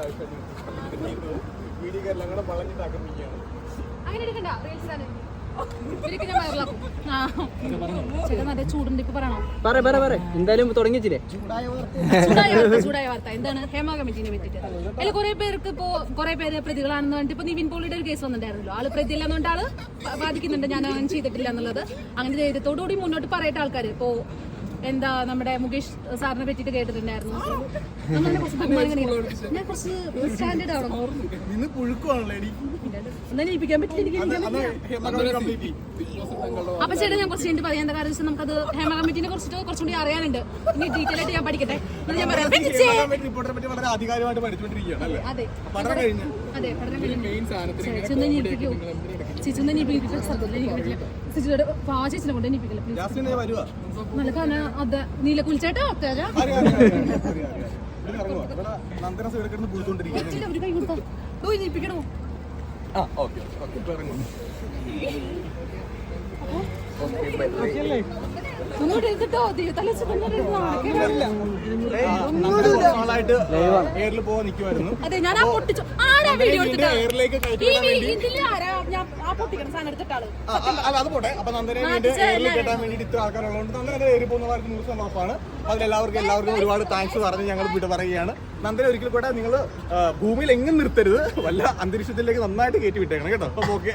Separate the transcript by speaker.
Speaker 1: കാഴ്ച വീഡിയോ എല്ലാം കൂടെ വളഞ്ഞിട്ട്
Speaker 2: അങ്ങനെ എടുക്കണ്ട റീൽസ്
Speaker 3: പറ എന്തായാലും തുടങ്ങിച്ചില്ലേ?
Speaker 2: ചൂടായ വാർത്ത ചൂടായ വാർത്ത. എന്താണ്? ഹേമ കമ്മിറ്റിനെ അതിൽ കുറെ പേർക്ക് ഇപ്പോ കുറെ പേര് പ്രതികളാണെന്ന് പറഞ്ഞിട്ട് ഇപ്പൊ നിവിൻ പോളിയുടെ ഒരു കേസ് വന്നിട്ടുണ്ടായിരുന്നല്ലോ. ആൾ പ്രതി അല്ലെന്നുകൊണ്ട് ആൾ ബാധിക്കുന്നുണ്ട്. ഞാൻ അങ്ങനെ ചെയ്തിട്ടില്ല എന്നുള്ളത്. അങ്ങനെ ധൈര്യത്തോടുകൂടി മുന്നോട്ട് പറയട്ടെ ആൾക്കാർ ഇപ്പോ എന്താ നമ്മുടെ മുകേഷ് സാറിനെ പറ്റിട്ട് കേട്ടിട്ടുണ്ടായിരുന്നു. നമ്മളതിനെ കുറച്ച് ബഹുമാനം ഞാൻ കുറച്ച് സ്റ്റാൻഡേർഡ് ആവണം ഒന്നും ഏൽപ്പിക്കാൻ പറ്റില്ല എനിക്ക് അപ്പൊ ചേട്ടാ ഞാൻ കുറച്ച് കഴിഞ്ഞിട്ട് പറയാം. എന്താ കാരണം വെച്ചാൽ നമുക്കത് ഹേമ കമ്മിറ്റിനെ കുറിച്ചിട്ട് കുറച്ചും കൂടി അറിയാനുണ്ട്. ഇനി ഡീറ്റെയിൽ ആയിട്ട് ഞാൻ പഠിക്കട്ടെ. എന്നിട്ട് ഞാൻ പറയാം. പിടിച്ചേ.
Speaker 1: പറ്റി വളരെ ആധികാരികമായിട്ട് പഠിച്ചുകൊണ്ടിരിക്കുകയാണ്
Speaker 2: അതെ. അതെ പഠനം കഴിഞ്ഞു. നീപ്പിക്കില്ല സ്ഥലത്തില്ല എനിക്ക് പറ്റില്ല ചേച്ചിയുടെ പാ ചേച്ചിനെ കൊണ്ട്
Speaker 1: വരുവാ?
Speaker 2: നല്ല കാരണം അതെ. നീല കുളിച്ചേട്ടാ? ഒക്കെ
Speaker 1: അറിയാം, അറിയാം, അറിയാം, അറിയാം, അറിയാം. ഇവിടെ ഇറങ്ങുവാ. ഇവിടെ നന്ദന സൈഡ് കിടന്ന് പുഴുത്തോണ്ടിരിക്കുകയാണ്
Speaker 2: ഒരു കൈ കൊടുത്തോ.
Speaker 1: ഇറങ്ങും.
Speaker 2: ഒന്നുകൂടെ
Speaker 1: നാളായിട്ട് എയറിൽ പോവാൻ നിൽക്കുമായിരുന്നു
Speaker 2: അതെ ഞാൻ ആ പൊട്ടിച്ചു. ആരാ വീഡിയോ എടുത്തിട്ടാ
Speaker 1: എയറിലേക്ക് കയറ്റി
Speaker 2: ഈ വീ- ഇതിൽ ആരാ? ആ പൊട്ടിക്കണം സാധനം എടുത്തിട്ടാൾ.
Speaker 1: ആ, ആ, അല്ല അത് പോട്ടെ. അപ്പൊ നന്ദനെ വേണ്ടി എയറിൽ കെട്ടാൻ വേണ്ടിയിട്ട് ഇത്ര ആൾക്കാരുള്ളതുകൊണ്ട് നന്ദന എയറിൽ പോകുന്ന കാര്യത്തിൽ നൂറ് ശതമാനം ഉറപ്പാണ് അതിലെല്ലാവർക്കും എല്ലാവർക്കും ഒരുപാട് താങ്ക്സ് പറഞ്ഞ് ഞങ്ങൾ വിട്ട് പറയുകയാണ്. നന്ദന ഒരിക്കൽ കൂടെ നിങ്ങൾ ഭൂമിയിൽ എങ്ങും നിർത്തരുത്. വല്ല അന്തരീക്ഷത്തിലേക്ക് നന്നായിട്ട് കയറ്റി വിട്ടേക്കണം കേട്ടോ. അപ്പൊ ഓക്കെ